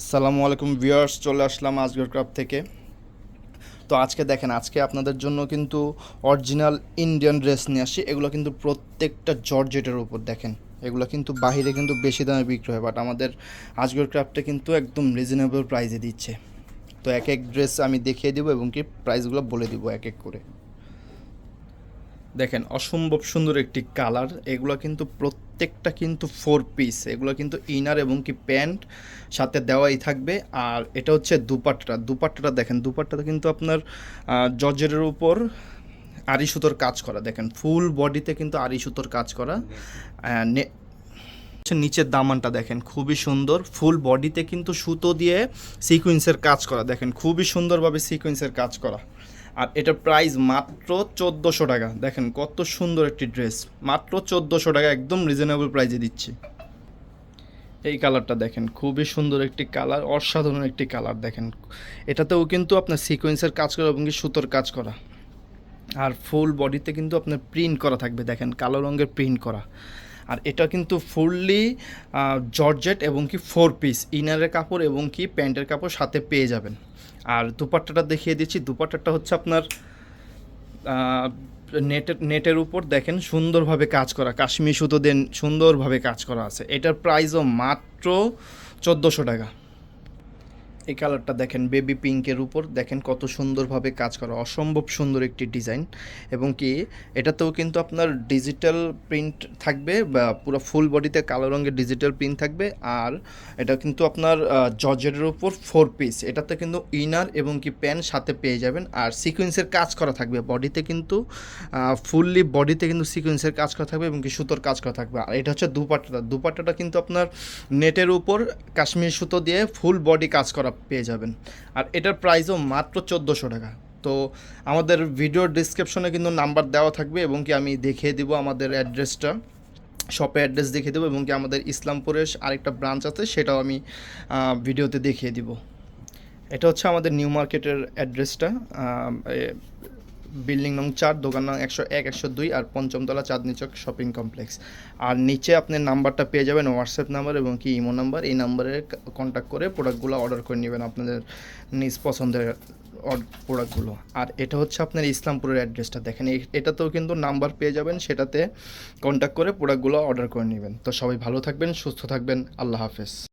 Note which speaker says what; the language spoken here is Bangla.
Speaker 1: আসসালামু আলাইকুম ভিউয়ার্স, চলে আসলাম আজগর ক্রাফট থেকে। তো আজকে দেখেন, আজকে আপনাদের জন্য কিন্তু অরিজিনাল ইন্ডিয়ান ড্রেস নিয়ে আসি। এগুলো কিন্তু প্রত্যেকটা জর্জেটের উপর দেখেন। এগুলো কিন্তু বাহিরে কিন্তু বেশি দামে বিক্রি হয় বাট আমাদের আজগর ক্রাফটে কিন্তু একদম রিজনেবল প্রাইসে দিচ্ছে। তো এক এক ড্রেস আমি দেখিয়ে দিব এবং কি প্রাইসগুলো বলে দিব এক এক করে। দেখেন, অসম্ভব সুন্দর একটি কালার। এগুলো কিন্তু প্রত্যেকটা কিন্তু ফোর পিস এগুলো কিন্তু ইনার এবং কি প্যান্ট সাথে দেওয়াই থাকবে। আর এটা হচ্ছে দুপাট্টা। দুপাট্টাটা দেখেন, দুপাট্টাটা কিন্তু আপনার জর্জেটের উপর আড়ি সুতোর কাজ করা। দেখেন ফুল বডিতে কিন্তু আড়ি সুতোর কাজ করা। হচ্ছে নিচের দামানটা দেখেন, খুবই সুন্দর। ফুল বডিতে কিন্তু সুতো দিয়ে সিকুয়েন্সের কাজ করা। দেখেন, খুবই সুন্দরভাবে সিকুয়েন্সের কাজ করা। আর এটার প্রাইস মাত্র চোদ্দোশো টাকা। দেখেন কত সুন্দর একটি ড্রেস মাত্র চোদ্দোশো টাকা, একদম রিজনেবল প্রাইসে দিচ্ছি। এই কালারটা দেখেন, খুবই সুন্দর একটি কালার অসাধারণ একটি কালার দেখেন। এটাতেও কিন্তু আপনার সিকোয়েন্সের কাজ করা এবং কি সুতোর কাজ করা। আর ফুল বডিতে কিন্তু আপনার প্রিন্ট করা থাকবে, দেখেন কালো রঙের প্রিন্ট করা। আর এটা কিন্তু ফুললি জর্জেট এবং কি ফোর পিস ইনারের কাপড় এবং কি প্যান্টের কাপড় সাথে পেয়ে যাবেন। আর দুপাট্টাটা দেখিয়ে দিচ্ছি। দুপাট্টাটা হচ্ছে আপনার নেটের নেটের উপর দেখেন সুন্দরভাবে কাজ করা। কাশ্মীর সুতো দেন সুন্দরভাবে কাজ করা আছে। এটার প্রাইসও মাত্র চোদ্দোশো টাকা। এই কালারটা দেখেন বেবি পিঙ্কের উপর। দেখেন কত সুন্দরভাবে কাজ করা। অসম্ভব সুন্দর একটি ডিজাইন। এবং কি, এটাতেও কিন্তু আপনার ডিজিটাল প্রিন্ট থাকবে বা পুরো ফুল বডিতে কালো রঙের ডিজিটাল প্রিন্ট থাকবে। আর এটা কিন্তু আপনার জর্জেটের উপর ফোর পিস এটাতে কিন্তু ইনার এবং কি প্যান্ট সাথে পেয়ে যাবেন। আর সিকোয়েন্সের কাজ করা থাকবে। বডিতে কিন্তু ফুললি বডিতে কিন্তু সিকোয়েন্সের কাজ করা থাকবে এবং কি সুতোর কাজ করা থাকবে। আর এটা হচ্ছে দুপাট্টাটা দুপাট্টাটা কিন্তু আপনার নেটের উপর কাশ্মীর সুতো দিয়ে ফুল বডি কাজ করা পেয়ে যাবেন। আর এটার প্রাইসও মাত্র চোদ্দোশো টাকা। তো আমাদের ভিডিওর ডিসক্রিপশনে কিন্তু নাম্বার দেওয়া থাকবে এবং কি আমি দেখিয়ে দিব আমাদের অ্যাড্রেসটা শপে অ্যাড্রেস দেখিয়ে দেবো এবং কি আমাদের ইসলামপুরের আরেকটা ব্রাঞ্চ আছে, সেটাও আমি ভিডিওতে দেখিয়ে দিব। এটা হচ্ছে আমাদের নিউ মার্কেটের অ্যাড্রেসটা বিল্ডিং নং চার, দোকান নং একশো এক, একশো দুই আর পঞ্চমতলা চাঁদনি চক শপিং কমপ্লেক্স। আর নিচে আপনি নাম্বারটা পেয়ে যাবেন হোয়াটসঅ্যাপ নাম্বার এবং কি ইমো নাম্বার। এই নাম্বারে কন্ট্যাক্ট করে প্রোডাক্টগুলো অর্ডার করে নেবেন আপনাদের নিজ পছন্দের প্রোডাক্টগুলো। আর এটা হচ্ছে আপনার ইসলামপুরের অ্যাড্রেসটা দেখেন এটাতেও কিন্তু নাম্বার পেয়ে যাবেন, সেটাতে কন্ট্যাক্ট করে প্রোডাক্টগুলো অর্ডার করে নেবেন। তো সবাই ভালো থাকবেন, সুস্থ থাকবেন, আল্লাহ হাফেজ।